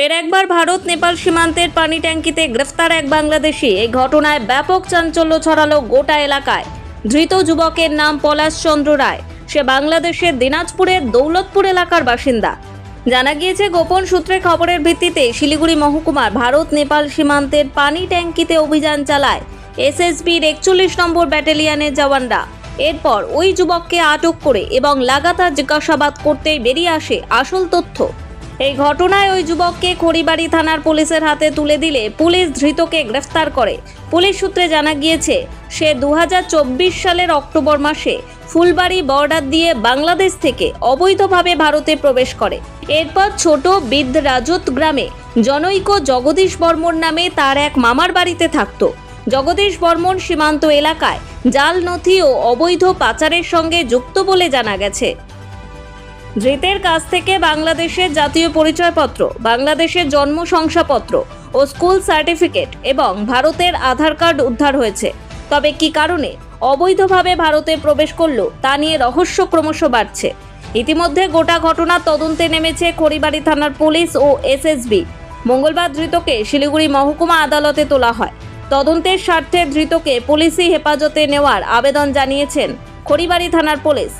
ফের একবার ভারত, নেপাল সীমান্তের পানি ট্যাঙ্কিতে গ্রেফতার এক বাংলাদেশি। এই ঘটনায় ব্যাপক চাঞ্চল্য ছড়ালো গোটা এলাকায়। ধৃত যুবকের নাম পলাশ চন্দ্র রায়। সে বাংলাদেশের দিনাজপুরের দৌলতপুর এলাকার বাসিন্দা। জানা গিয়েছে, গোপন সূত্রে খবরের ভিত্তিতে শিলিগুড়ি মহকুমার ভারত, নেপাল সীমান্তের পানি ট্যাঙ্কিতে অভিযান চালায় এসএসবির একচল্লিশ নম্বর ব্যাটালিয়নের জওয়ানরা। এরপর ওই যুবককে আটক করে এবং লাগাতার জিজ্ঞাসাবাদ করতেই বেরিয়ে আসে আসল তথ্য। এই ঘটনায় ওই যুবককে খড়িবাড়ি থানার পুলিশের হাতে তুলে দিলে পুলিশ ধৃতকে গ্রেফতার করে। পুলিশ সূত্রে জানা গিয়েছে, সে দু হাজার চব্বিশ সালের অক্টোবর মাসে ফুলবাড়ি বর্ডার দিয়ে বাংলাদেশ থেকে অবৈধভাবে ভারতে প্রবেশ করে। এরপর ছোট বিদ রাজত গ্রামে জনৈক জগদীশ বর্মন নামে তার এক মামার বাড়িতে থাকতো। জগদীশ বর্মন সীমান্ত এলাকায় জাল নথি ও অবৈধ পাচারের সঙ্গে যুক্ত বলে জানা গেছে। ধৃতের কাছ থেকে বাংলাদেশের জাতীয় পরিচয়পত্র, বাংলাদেশের জন্ম শংসাপত্র ও স্কুল সার্টিফিকেট এবং ভারতের আধার কার্ড উদ্ধার হয়েছে। তবে কি কারণে অবৈধভাবে ভারতে প্রবেশ করল তা নিয়ে রহস্য ক্রমশ বাড়ছে। ইতিমধ্যে গোটা ঘটনার তদন্তে নেমেছে খড়িবাড়ি থানার পুলিশ ও এসএসবি। মঙ্গলবার ধৃতকে শিলিগুড়ি মহকুমা আদালতে তোলা হয়। তদন্তের স্বার্থে ধৃতকে পুলিশি হেফাজতে নেওয়ার আবেদন জানিয়েছেন খড়িবাড়ি থানার পুলিশ।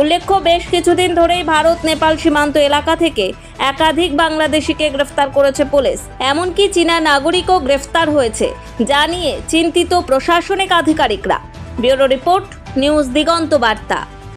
উল্লেখ্য, বেশ কিছুদিন ধরেই ভারত, নেপাল সীমান্ত এলাকা থেকে একাধিক বাংলাদেশিকে গ্রেফতার করেছে পুলিশ। এমনকি চীনা নাগরিকও গ্রেফতার হয়েছে, যা নিয়ে চিন্তিত প্রশাসনিক আধিকারিকরা। ব্যুরো রিপোর্ট, নিউজ দিগন্ত বার্তা।